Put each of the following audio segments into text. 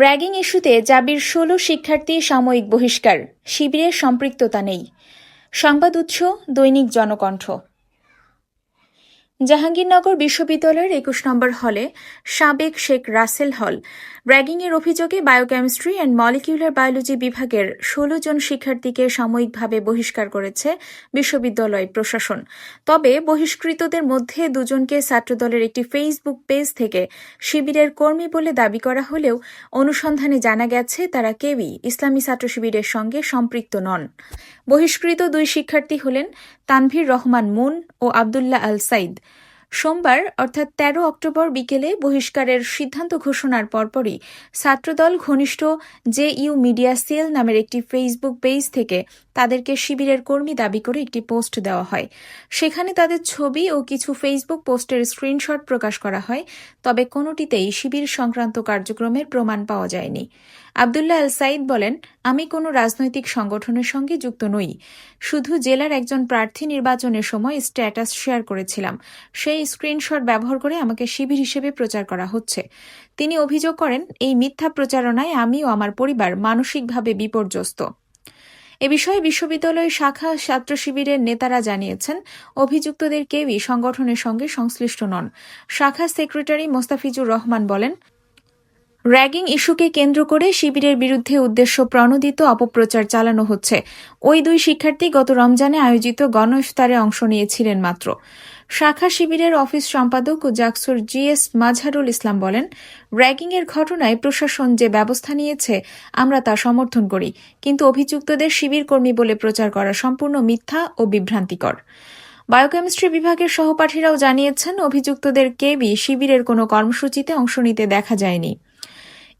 Ragging ইস্যুতে জাবির ষোলো শিক্ষার্থী সাময়িক বহিষ্কার। শিবিরের সম্পৃক্ততা নেই। সংবাদ উৎস দৈনিক জনকণ্ঠ। জাহাঙ্গীরনগর বিশ্ববিদ্যালয়ের একুশ নম্বর হলে সাবেক শেখ রাসেল হল। র্যাগিংয়ের অভিযোগে বায়োকেমিস্ট্রি অ্যান্ড মলিকিউলার বায়োলজি বিভাগের ষোলো জন শিক্ষার্থীকে সাময়িকভাবে বহিষ্কার করেছে বিশ্ববিদ্যালয় প্রশাসন। তবে বহিষ্কৃতদের মধ্যে দুজনকে ছাত্রদলের একটি ফেসবুক পেজ থেকে শিবিরের কর্মী বলে দাবি করা হলেও অনুসন্ধানে জানা গেছে তারা কেউই ইসলামী ছাত্র শিবিরের সঙ্গে সম্পৃক্ত নন। বহিষ্কৃত দুই শিক্ষার্থী হলেন তানভীর রহমান মুন ও আবদুল্লাহ আল সাইদ। সোমবার, অর্থাৎ তেরো অক্টোবর বিকেলে বহিষ্কারের সিদ্ধান্ত ঘোষণার পরপরই ছাত্রদল ঘনিষ্ঠ জে ইউ মিডিয়া সেল নামের একটি ফেসবুক পেজ থেকে তাদেরকে শিবিরের কর্মী দাবি করে একটি পোস্ট দেওয়া হয়। সেখানে তাদের ছবি ও কিছু ফেসবুক পোস্টের স্ক্রিনশট প্রকাশ করা হয়, তবে কোনোটিতেই শিবির সংক্রান্ত কার্যক্রমের প্রমাণ পাওয়া যায়নি। আবদুল্লাহ আল সাইদ বলেন, আমি কোনো রাজনৈতিক সংগঠনের সঙ্গে যুক্ত নই। শুধু জেলার একজন প্রার্থী নির্বাচনের সময় স্ট্যাটাস শেয়ার করেছিলাম। সেই স্ক্রিনশট ব্যবহার করে আমাকে শিবির হিসেবে প্রচার করা হচ্ছে। তিনি অভিযোগ করেন, এই মিথ্যা প্রচারণায় আমি ও আমার পরিবার মানসিকভাবে বিপর্যস্ত। এ বিষয়ে বিশ্ববিদ্যালয় শাখা ছাত্র শিবিরের নেতারা জানিয়েছেন, অভিযুক্তদের কেউই সংগঠনের সঙ্গে সংশ্লিষ্ট নন। শাখা সেক্রেটারি মোস্তাফিজুর রহমান বলেন র্যাগিং ইস্যুকে কেন্দ্র করে শিবিরের বিরুদ্ধে উদ্দেশ্য প্রণোদিত অপপ্রচার চালানো হচ্ছে। ওই দুই শিক্ষার্থী গত রমজানে আয়োজিত গণ ইফতারে অংশ নিয়েছিলেন মাত্র। শাখা শিবিরের অফিস সম্পাদক ও জাকসুর জিএস মাজহারুল ইসলাম বলেন র্যাগিংয়ের ঘটনায় প্রশাসন যে ব্যবস্থা নিয়েছে, আমরা তা সমর্থন করি, কিন্তু অভিযুক্তদের শিবির কর্মী বলে প্রচার করা সম্পূর্ণ মিথ্যা ও বিভ্রান্তিকর। বায়োকেমিস্ট্রি বিভাগের সহপাঠীরাও জানিয়েছেন, অভিযুক্তদের কেবি শিবিরের কোনো কর্মসূচিতে অংশ নিতে দেখা যায়নি।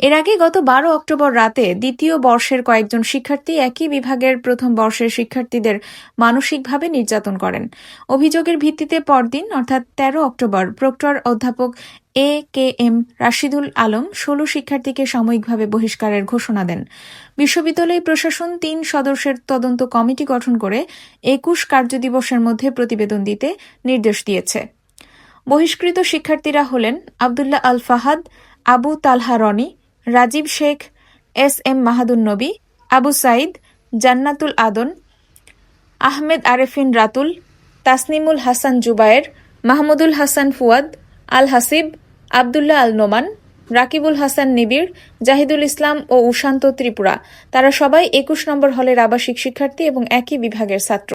এর আগে গত বারো অক্টোবর রাতে দ্বিতীয় বর্ষের কয়েকজন শিক্ষার্থী একই বিভাগের প্রথম বর্ষের শিক্ষার্থীদের মানসিকভাবে নির্যাতন করেন। অভিযোগের ভিত্তিতে পরদিন, অর্থাৎ তেরো অক্টোবর, প্রক্টর অধ্যাপক A K M Rashidul Alam ষোলো শিক্ষার্থীকে সাময়িকভাবে বহিষ্কারের ঘোষণা দেন। বিশ্ববিদ্যালয় প্রশাসন তিন সদস্যের তদন্ত কমিটি গঠন করে একুশ কার্যদিবসের মধ্যে প্রতিবেদন দিতে নির্দেশ দিয়েছে। বহিষ্কৃত শিক্ষার্থীরা হলেন আবদুল্লাহ আল ফাহাদ আবু তালহা রনি রাজীব শেখ, এস এম মাহাদুন নবী, আবু সাইদ জান্নাতুল আদন, আহমেদ আরেফিন রাতুল, তাসনিমুল হাসান জুবায়ের, মাহমুদুল হাসান ফুয়াদ, আল হাসিব, আবদুল্লাহ আল নোমান, রাকিবুল হাসান নিবিড়, জাহিদুল ইসলাম ও উশান্ত ত্রিপুরা। তারা সবাই একুশ নম্বর হলের আবাসিক শিক্ষার্থী এবং একই বিভাগের ছাত্র।